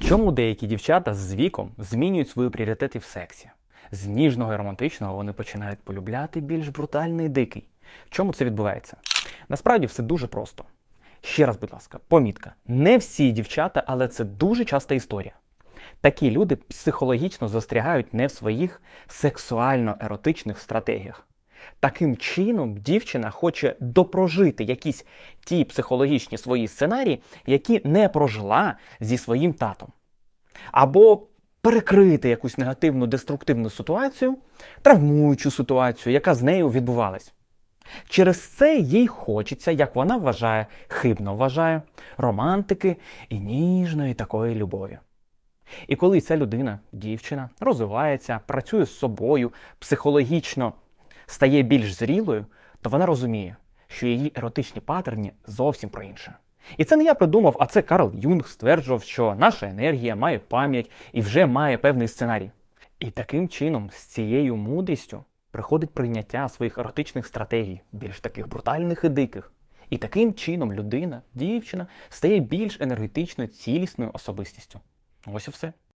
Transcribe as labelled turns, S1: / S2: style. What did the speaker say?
S1: Чому деякі дівчата з віком змінюють свої пріоритети в сексі? З ніжного і романтичного вони починають полюбляти більш брутальний і дикий. Чому це відбувається? Насправді все дуже просто. Ще раз, будь ласка, помітка. Не всі дівчата, але це дуже часта історія. Такі люди психологічно застрягають не в своїх сексуально-еротичних стратегіях. Таким чином, дівчина хоче допрожити якісь ті психологічні свої сценарії, які не прожила зі своїм татом. Або перекрити якусь негативну деструктивну ситуацію, травмуючу ситуацію, яка з нею відбувалась. Через це їй хочеться, як вона вважає, хибно вважає, романтики і ніжної такої любові. І коли ця людина, дівчина, розвивається, працює з собою, психологічно стає більш зрілою, то вона розуміє, що її еротичні паттерні зовсім про інше. І це не я придумав, а це Карл Юнг стверджував, що наша енергія має пам'ять і вже має певний сценарій. І таким чином, з цією мудрістю, приходить прийняття своїх еротичних стратегій, більш таких брутальних і диких. І таким чином людина, дівчина, стає більш енергетично цілісною особистістю. Ось і все.